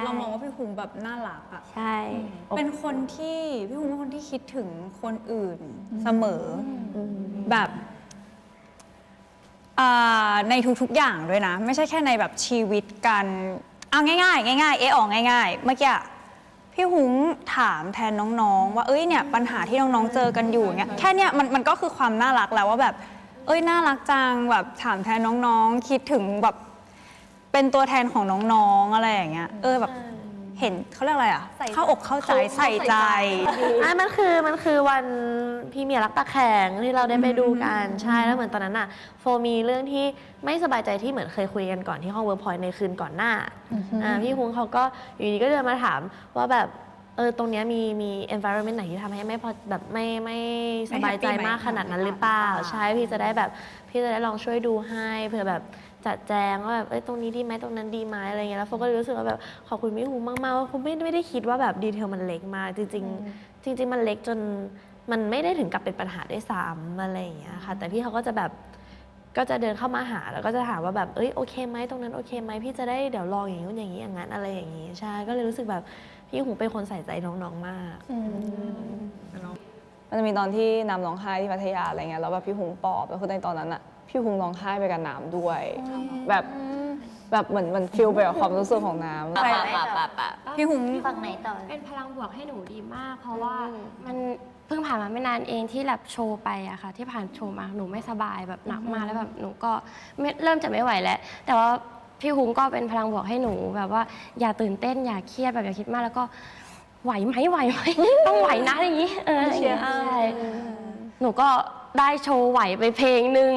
ช่เรามองว่าพี่ฮุงแบบน่ารักอะใช่ เป็นคนที่พี่ฮุงเป็นคนที่คิดถึงคนอื่นเสมออแบบอ่าในทุกๆอย่างด้วยนะ ไม่ใช่แค่ในแบบชีวิตกันเอาง่ายๆง่ายๆเอะออกง่าย ๆ เมื่อกี้อะพี่ฮุงถามแทนน้องๆ ว่าเอ้ยเนี่ยปัญหาที่น้องๆเจอกันอยู่เงี้ยแค่เนี้ยมันมันก็คือความน่ารักแล้วว่าแบบ เอ้ยน่ารักจังแบบถามแทนน้องๆ คิดถึงแบบ เป็นตัวแทนของน้องๆอะไรอย่างเงี้ยเออแบบเห็นเขาเรียกอะไรอะใส่เข้าอกเข้าใจใส่ใจ อะมันคือมันคือวันพรีเมียร์รักตาแข็งที่เราได้ไปดูกันใช่แล้วเหมือนตอนนั้นอะ โฟมีเรื่องที่ไม่สบายใจที่เหมือนเคยคุยกันก่อนที่ห้องเวิร์กพอยในคืนก่อนหน้าอ่าพี่ฮุ้งเขาก็อยู่ดีก็เดินมาถามว่าแบบเออตรงเนี้ยมีมี environment ไหนที่ทำให้ไม่พอแบบไม่ไม่สบายใจมากขนาดนั้นหรือเปล่า ใช่พี่จะได้แบบพี่จะได้ลองช่วยดูให้เผื่อแบบ จัดแจงว่าแบบเอ้ยตรงนี้ดีไหมตรงนั้นดีไหมอะไรเงี้ยแล้วโฟก็เลยรู้สึกว่าแบบขอบคุณพี่ฮุ้งมากๆว่าผมไม่ไม่ได้คิดว่าแบบดีเทลมันเล็กมากจริง ๆ จริง ๆ มันเล็กจนมันไม่ได้ถึงกับเป็นปัญหาด้วยซ้ำอะไรอย่างเงี้ยค่ะ แต่พี่เขาก็จะแบบก็จะเดินเข้ามาหาแล้วก็จะถามว่าแบบเอ้ยโอเคไหมตรงนั้นโอเคไหมพี่จะได้เดี๋ยวลองอย่างนู้นอย่างนี้อย่างนั้นอะไรอย่างงี้ใช่ก็เลยรู้สึกแบบพี่หูเป็นคนใส่ใจน้องๆมาก มันจะมีตอนที่น้ำร้องไห้ที่พัทยาอะไรเงี้ยแล้วแบบพี่หุงปลอบแล้วคือในตอนนั้นอะพี่หุงร้องไห้ไปกับน้ำด้วย แบบแบบเหมือนเหมันฟิลไปกับความรู้สึกของน้ำ ปะปะปะปะปะพี่หุงฝั่งไหนต่อ เป็นพลังบวกให้หนูดีมาก เพราะว่ามันเพิ่งผ่านมาไม่นานเองที่แบบโชว์ไปอะค่ะ ที่ผ่านโชว์มาหนูไม่สบายแบบหนักมากแล้วแบบหนูก็ไม่เริ่มจะไม่ไหวแล้ว แต่ว่าพี่ฮุงก็เป็นพลังบวกให้หนูแบบว่าอย่าตื่นเต้นอย่าเครียดแบบอย่าคิดมากแล้วก็ ไหวไหมไหวไหม ต้องไหวนะอย่างนี้เอออย่างเงี้ยใช่หนูก็ได้โชว์ไหวไปเพลงหนึ่ง